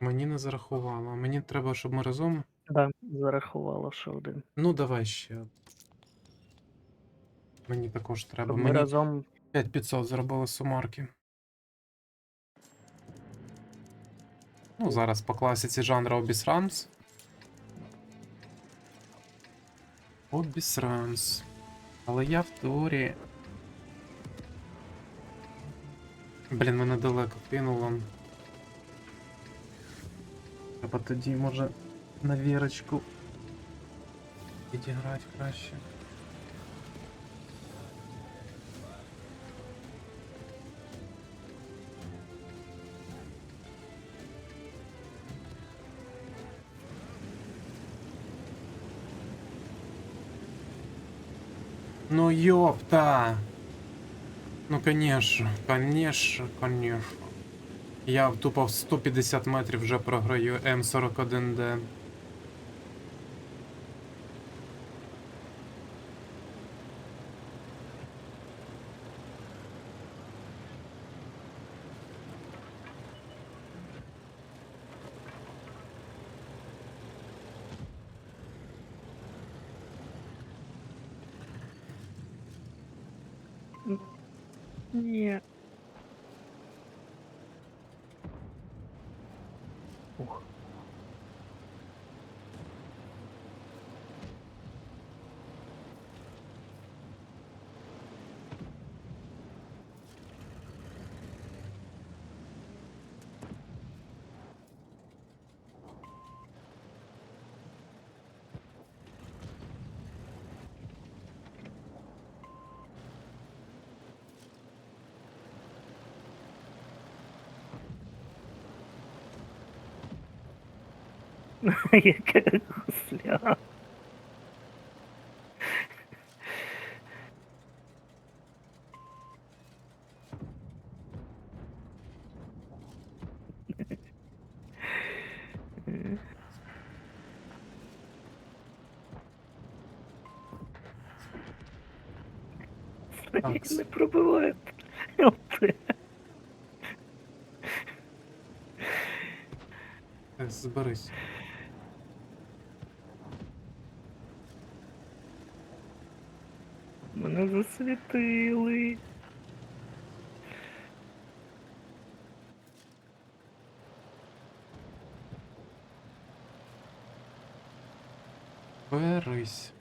Мені не зарахувало. Мені треба, щоб ми разом. Да, зарахувало ще один. Ну, давай ще. Мені також треба. Щоб ми Мені разом 5500 зробили сумарки. Ну, зараз по класиці жанру обісрамс. Обісрамс. Але я в теорії. Блін, мене далеко кинуло. Треба тоді, може, на вірочку підіграти краще. Ну ёпта! Ну конечно, конечно, конечно. Я тупо в 150 метрів вже програю М41Д. ух Яка гусля. Не пробиває. Зберись. Мене засвітили. Берись.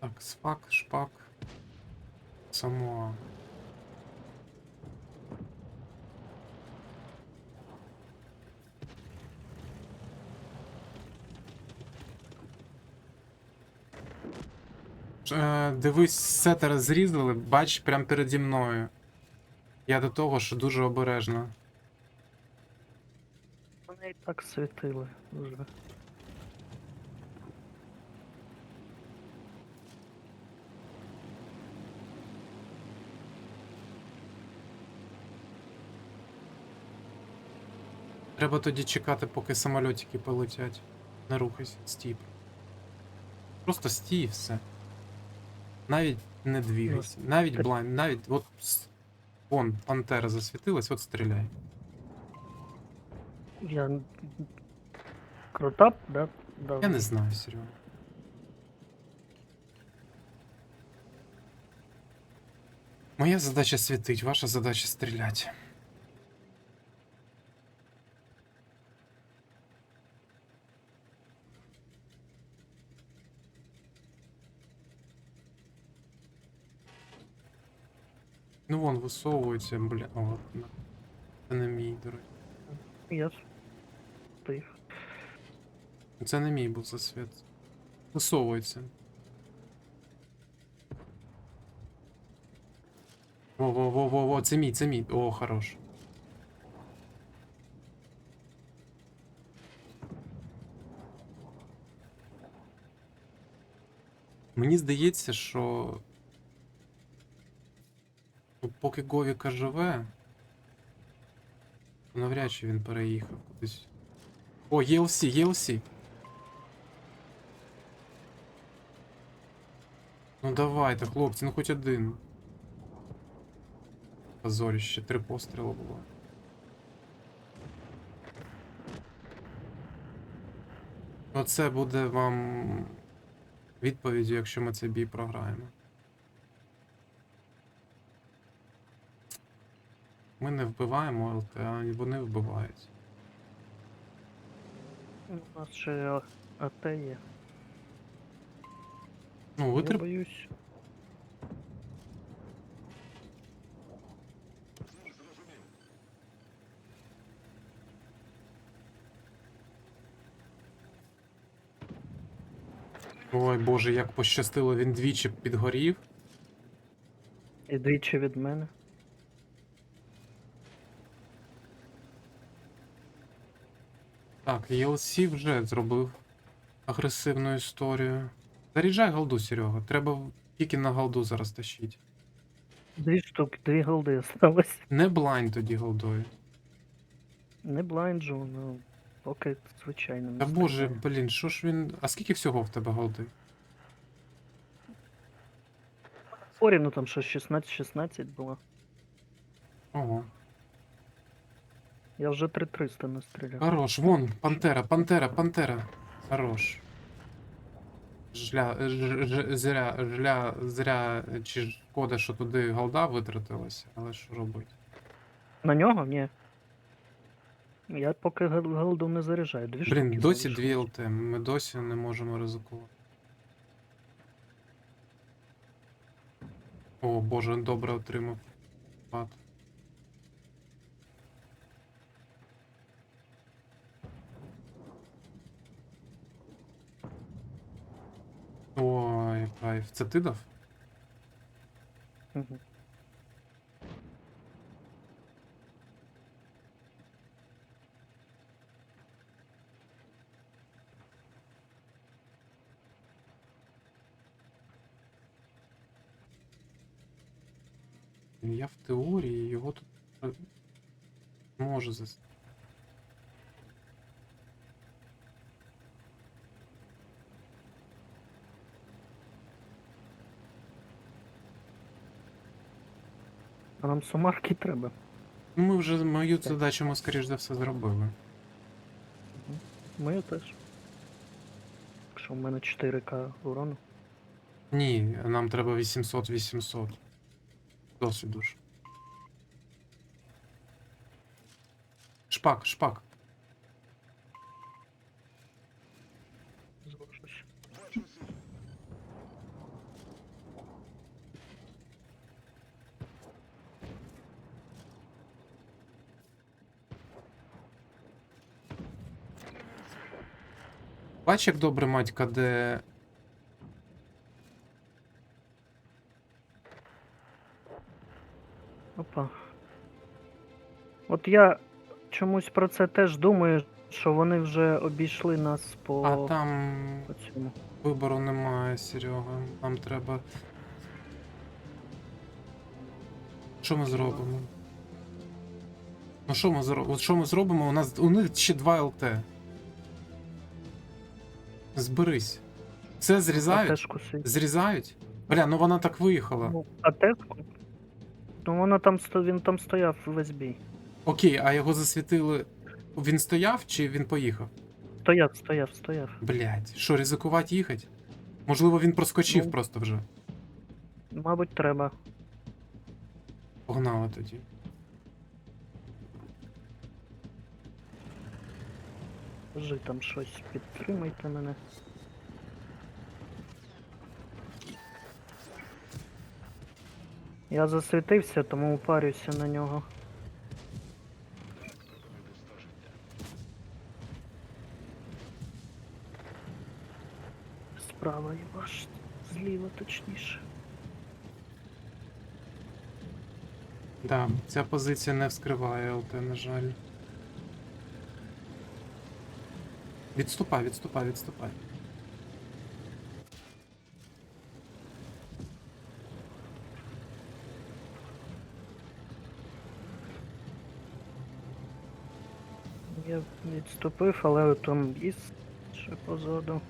Так, спак, шпак. Само. Е, дивись, сетера зрізали, бач, прямо переді мною. Я до того, що дуже обережно. Мене і так світили вже. Треба тоді чекати, поки самольотики полетять. Не рухайся, стій. Просто стій і все. Навіть не двігайся. Навіть блайн, навіть от. Вон, пантера засвітилась, от стріляй. Я... н- Крута, да? да. Я не знаю, Серега. Моя задача світить, ваша задача стріляти. Вон висовується, бля. О, на. Це не мій, дорогий. Я ж тих. Це не мій був засвіт. Висовується. Во-во-во-во-во, це мій, це мій. О, хорош. Мені здається, що поки Говіка живе, навряд чи він переїхав кудись. О, ЄЛС, ЄЛС. Ну давайте, хлопці, ну хоч один. Позоріще, три постріли було. Оце буде вам відповіддю, якщо ми цей бій програємо. Ми не вбиваємо ЛТ, а вони вбивають. У нас ще АТ є. Ну, Я витреб... боюсь. Ой боже, як пощастило, він двічі підгорів. І двічі від мене. Так, ELC вже зробив агресивну історію. Заряджай голду, Серега. Треба тільки на голду зараз тащить. Дві штуки, дві голди осталось. Не блайн тоді голдою. Не блайнджу, ну поки звичайно. Та боже, блін, що ж він. А скільки всього в тебе голди? Порівну там що 16-16 було. Ого. Я вже 3300 настріляв. Хорош, вон, пантера, пантера, пантера. Хорош. Жля, ж, ж, зря, жля, зря, чи шкода, що туди голда витратилася, але що робити? На нього? Ні. Я поки гол- голду не заряджаю. Дві штуки. Блін, досі залишилось. дві ЛТ, ми досі не можемо ризикувати. О, боже, добре отримав. Пад. Ой, кайф. Це ти дав? Мгм. Я в теорії його тут е, можу зас. А нам сумарки треба. Ну, ми вже мою Так. задачу ми, скоріш за все, зробили. Мою теж. Якщо в мене 4К урону. Ні, нам треба 800-800. Досвіду ж. Шпак, шпак. Бач, як добре матька, де. Опа. От я чомусь про це теж думаю, що вони вже обійшли нас по, А там по цьому. вибору немає, Серега. Нам треба. Що ми зробимо? Ну що ми зробимо? От що ми зробимо? У нас у них ще 2 ЛТ. Зберись. Це зрізають? кусить. Зрізають? Бля, ну вона так виїхала. Ну, а теску? Ну вона там сто- він там стояв весь бій. Окей, а його засвітили. Він стояв чи він поїхав? Стояв, стояв, стояв. Блять, що, ризикувати їхати? Можливо, він проскочив Ну. просто вже. Мабуть, треба. Погнали тоді. Кажи там щось, підтримайте мене. Я засвітився, тому упарюся на нього. справа і ваш зліва точніше. Да, ця позиція не вскриває ЛТ, на жаль. Відступай, відступай, відступай. Я відступив, але там є ще позаду.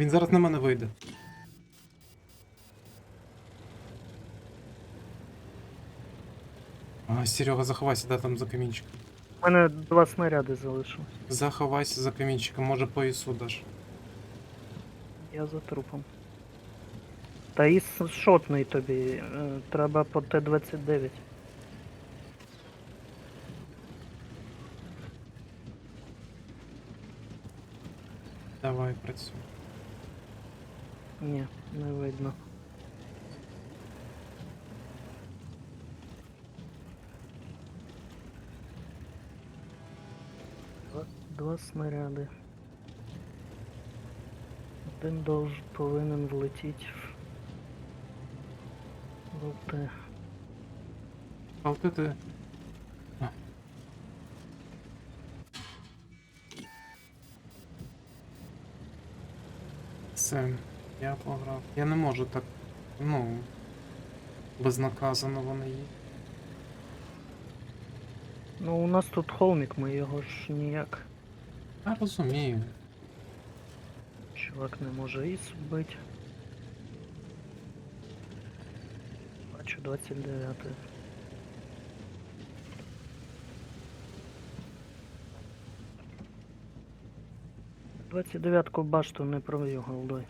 Він зараз на мене вийде. А, Серега, заховайся, да, там за камінчиком. У мене два снаряди залишилось. Заховайся за камінчиком, може по ісу даш. Я за трупом. Та іс шотний тобі. е, Треба по Т-29. Давай, працюй. Ні, не видно. Два, два снаряди. Один долж повинен влетіти в ЛТ. ЛТ ти. А. Все, я пограв. Я не можу так, ну, безнаказано вони є. Ну, у нас тут холмік, ми його ж ніяк. Я розумію. Чувак не може іс вбити. Бачу 29. Двадцять дев'ятку башту не проб'ю голдой.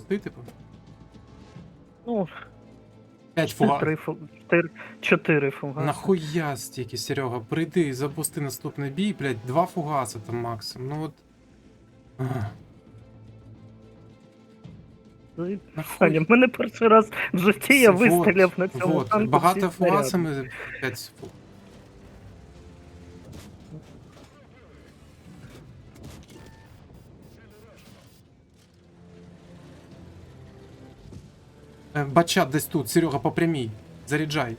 Ти типу? Ну, П'ять фуга. три фу... чотири, чотири фугаси. Нахуя стільки, Серега? Прийди і запусти наступний бій, блядь, два фугаси там максимум. Ну от. Ах, Ну, нахуй. Саня, в мене перший раз в житті я Вот, вистріляв на цьому вот. танку Багато всі снаряди. фугасами 5 фуг. Бачат десь тут, Серега, по прямій. Заряджай.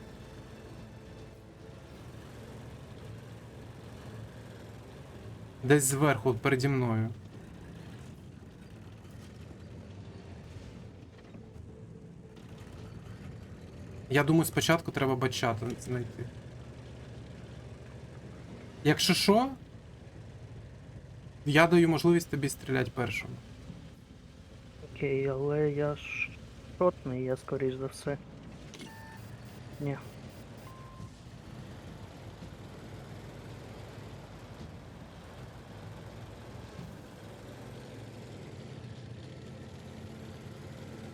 Десь зверху, переді мною. Я думаю, спочатку треба бачата знайти. Якщо що, я даю можливість тобі стріляти першим. Окей, але я ж шотний, я скоріш за все. Ні.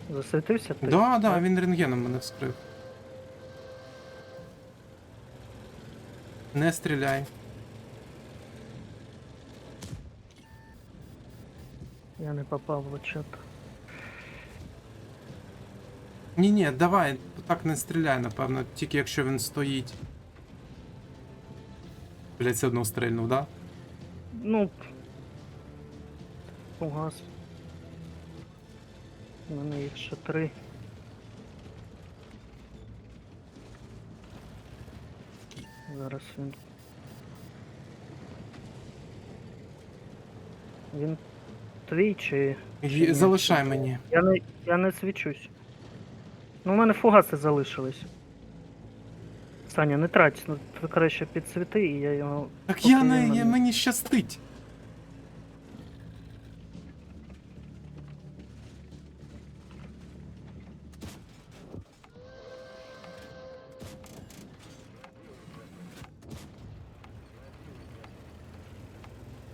Засвітився ти? Да, да, він рентгеном мене вскрив. Не стріляй. Я не попав в чат. Ні, ні, давай, так не стріляй, напевно, тільки якщо він стоїть. Блять, все одно стрельнув, да? Ну. Фугас. У мене їх ще три. Зараз він. Він твій чи. чи ні? Залишай мені. Я не, я не свічусь. Ну, у мене фугаси залишились. Саня, не трать, ну ти краще підсвіти, і я його. Так я не. Я, мені щастить.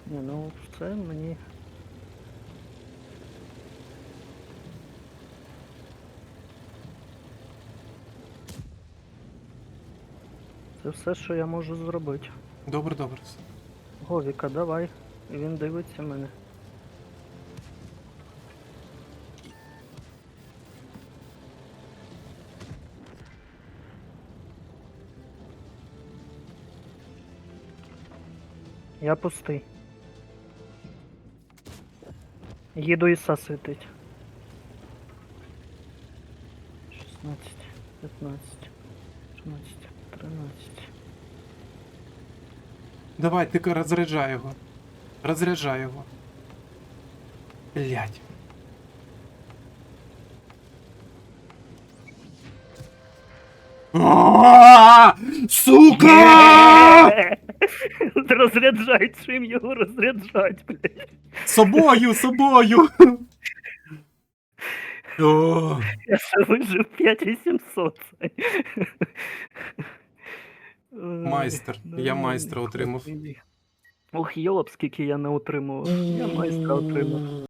Ні, ну це мені. Це все, що я можу зробити. Добре, добре. Говіка, давай. Він дивиться мене. Я пустий. Їду Іса світить. 16, 15, Давай, ти розряджай його. Розряджай його. Блять. Сука! Розряджай, чим його розряджать, блядь. Собою, собою! О, Я ще вижив 5800. Майстер. Я ну, майстра отримав. Ох, йолоп, скільки я не отримував. Я майстра отримав.